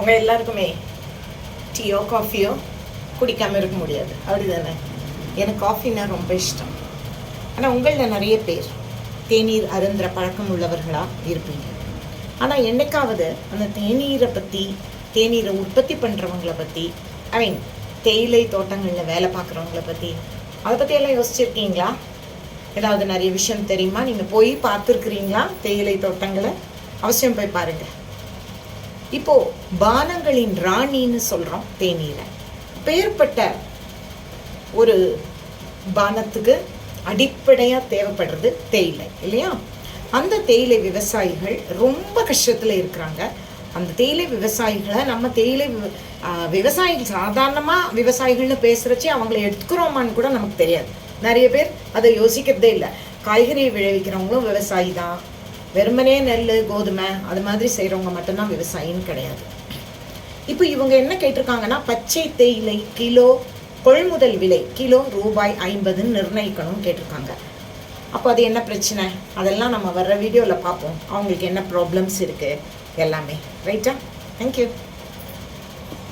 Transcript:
உங்கள் எல்லாருக்குமே டீயோ காஃபியோ குடிக்காமல் இருக்க முடியாது. அப்படி தானே எனக்கு காஃபின்னா ரொம்ப இஷ்டம். ஆனால் உங்களில் நிறைய பேர் தேநீர் அருந்துற பழக்கம் உள்ளவர்களாக இருப்பீங்க. ஆனால் என்னைக்காவது அந்த தேநீரை பற்றி தேநீரை உற்பத்தி பண்ணுறவங்கள பற்றி ஐ மீன் தேயிலை தோட்டங்களில் வேலை பார்க்குறவங்கள பற்றி அதை பற்றி எல்லாம் யோசிச்சிருக்கீங்களா? ஏதாவது நிறைய விஷயம் தெரியுமா? நீங்கள் போய் பார்த்துருக்குறீங்களா? தேயிலை தோட்டங்களை? அவசியம் போய் பாருங்கள் இப்போ பானங்களின் ராணின்னு சொல்கிறோம் தேநீரை பேர்பட்ட ஒரு பானத்துக்கு அடிப்படையாக தேவைப்படுறது தேயிலை இல்லையா? அந்த தேயிலை விவசாயிகள் ரொம்ப கஷ்டத்தில் இருக்கிறாங்க. அந்த தேயிலை விவசாயிகளை நம்ம தேயிலை விவசாயிகள் சாதாரணமாக விவசாயிகள்னு பேசுகிறச்சே அவங்கள எடுத்துக்கிறோமான்னு கூட நமக்கு தெரியாது. நிறைய பேர் அதை யோசிக்கிறதே இல்லை. காய்கறி விளைவிக்கிறவங்களும் விவசாயி தான். வெறுமனே நெல் கோதுமை அது மாதிரி செய்கிறவங்க மட்டும்தான் விவசாயின்னு கிடையாது. இப்போ இவங்க என்ன கேட்டிருக்காங்கன்னா பச்சை தேயிலை கிலோ கொள்முதல் விலை கிலோ ரூபாய் ஐம்பதுன்னு நிர்ணயிக்கணும்னு கேட்டிருக்காங்க. அப்போ அது என்ன பிரச்சனை? அதெல்லாம் நம்ம வர்ற வீடியோவில் பார்ப்போம். அவங்களுக்கு என்ன ப்ராப்ளம்ஸ் இருக்குது எல்லாமே. ரைட்டா தேங்க்யூ